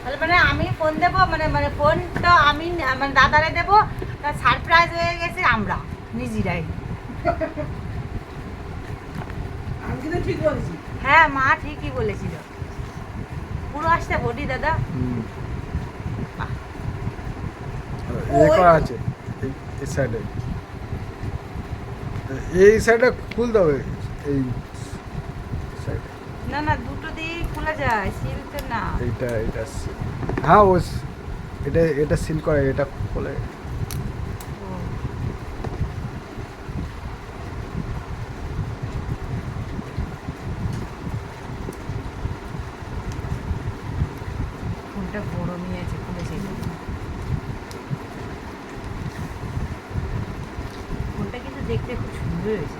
তাহলে মানে আমি ফোন দেবো মানে মানে ফোনটা আমি মানে দাদারে দেবো সারপ্রাইজ হয়ে গেছে আমরা নিজেরাই। আমি কিন্তু ঠিক বলেছি। হ্যাঁ মা ঠিকই বলেছিল। পুরো আসতে বলি দাদা। আছে এই সাইডে এই সাইডে খুলতে হবে এই সাইডে না না খোলা যায় সিল তো না? এইটা এটা সি- হ্যাঁ ও এটা এটা সিল করে এটা খোলে। ফোনটা বড় নিয়েছে খুলেছে ফোনটা কিন্তু দেখতে খুব সুন্দর হয়েছে।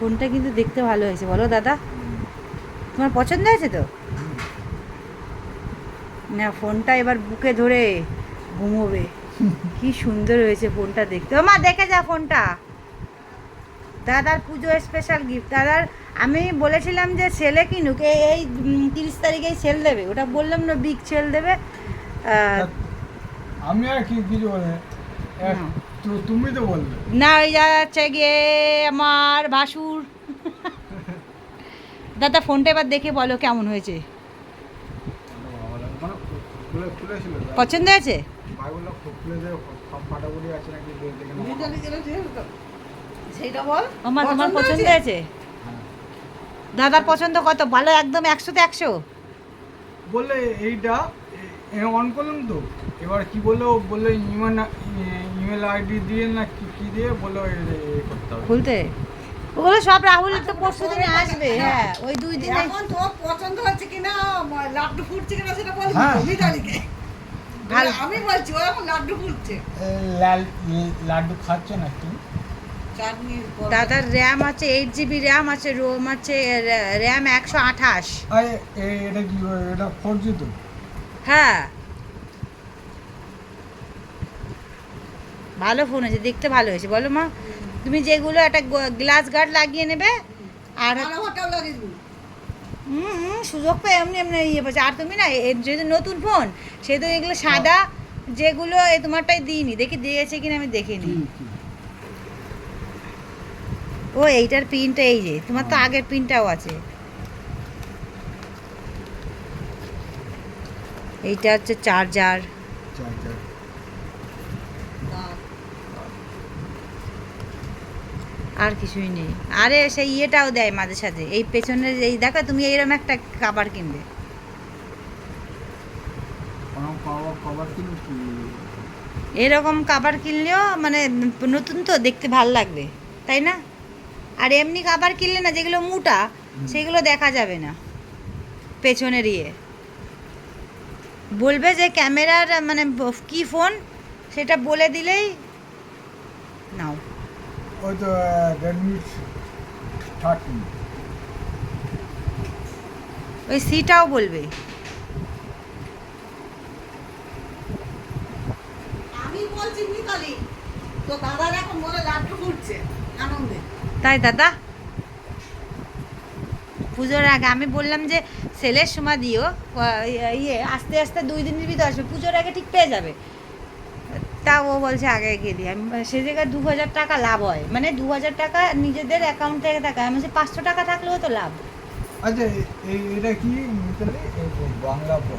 ফোনটা কিন্তু দেখতে ভালো হয়েছে। বলো দাদা তোমার পছন্দ হয়েছে তো? না ফোনটা এবার বুকে ধরে ঘুমোবে। কি সুন্দর হয়েছে ফোনটা দেখতে। মা দেখে যা ফোনটা। দাদার পুজো স্পেশাল গিফট দাদার আমি বলেছিলাম যে ছেলে কিনুক। এই তিরিশ তারিখেই সেল দেবে। ওটা বললাম না বিগ সেল দেবে। আমি আর কি কিছু বলে? না। তুমি তো বললে। না ওই যাচ্ছে গিয়ে আমার ভাসুর। দাদা ফোনটা এবার দেখে বলো কেমন হয়েছে। মানে পছন্দ আছে তো। আমার তোমার পছন্দ হয়েছে। দাদার পছন্দ কত? ভালো একদম একশোতে একশো। বললে এইটা অন করলাম তো। এবার কি বলল? বলল ইমেল ইমেল আইডি দিয়ে না কি কি দিয়ে? এ করতে হবে। খুলতে? ওগুলো সব রাহুল তো পরশু দিনে আসবে হ্যাঁ ওই দুই দিনে। এখন তোমার পছন্দ হচ্ছে কিনা লাড্ডু ফুটছে কিনা সেটা বলবি হ্যাঁ। তো, মিতালিকে ভালো। আমি বলছি ও এখন লাড্ডু ফুটছে। লাল লাড্ডু খাচ্ছে নাকি চাটনি দাদার র্যাম আছে এইট জিবি র্যাম আছে রোম আছে র্যাম একশো আঠাশ। এটা কি এটা ফোর জি তো? হ্যাঁ। ভালো ফোন হয়েছে দেখতে ভালো হয়েছে। বলো মা তুমি যেগুলো একটা গ্লাস গার্ড লাগিয়ে নেবে আর হুম হুম, সুযোগ পেয়ে এমনি এমনি ইয়ে পাচ্ছে। আর তুমি না যেহেতু নতুন ফোন সেহেতু এগুলো সাদা যেগুলো এ তোমারটাই দিইনি। দেখি দিয়েছে কিনা আমি দেখিনি। ও এইটার পিনটা এই যে তোমার তো আগের পিনটাও আছে। এইটা হচ্ছে চার্জার চার্জার আর কিছুই নেই। আরে সেই ইয়েটাও দেয় মাঝে সাঝে। এই পেছনের এই দেখো তুমি এইরকম একটা খাবার কিনবে। এরকম কাবার কিনলেও মানে নতুন তো দেখতে ভালো লাগবে। তাই না? আর এমনি কাবার কিনলে না যেগুলো মোটা সেগুলো দেখা যাবে না। পেছনের ইয়ে। বলবে যে ক্যামেরার মানে কি ফোন সেটা বলে দিলেই নাও। ওই তো থার্টিন ওই সিটাও বলবে। আমি বলছি মিতালি তো দাদার এখন বলে লাড্ডু ফুটছে আনন্দে। তাই দাদা? পুজোর আগে আমি বললাম যে সেলের সময় দিও ইয়ে আস্তে আস্তে দুই দিনের ভিতরে আসবে। পুজোর আগে ঠিক পেয়ে যাবে। তা ও বলছে, আগে গিয়ে দিই আমি সে জায়গায় দু হাজার টাকা লাভ হয়। মানে দু হাজার টাকা নিজেদের অ্যাকাউন্ট থেকে টাকা আমি বলছি, পাঁচশো টাকা থাকলেও তো লাভ। আচ্ছা এটা কি? বাংলা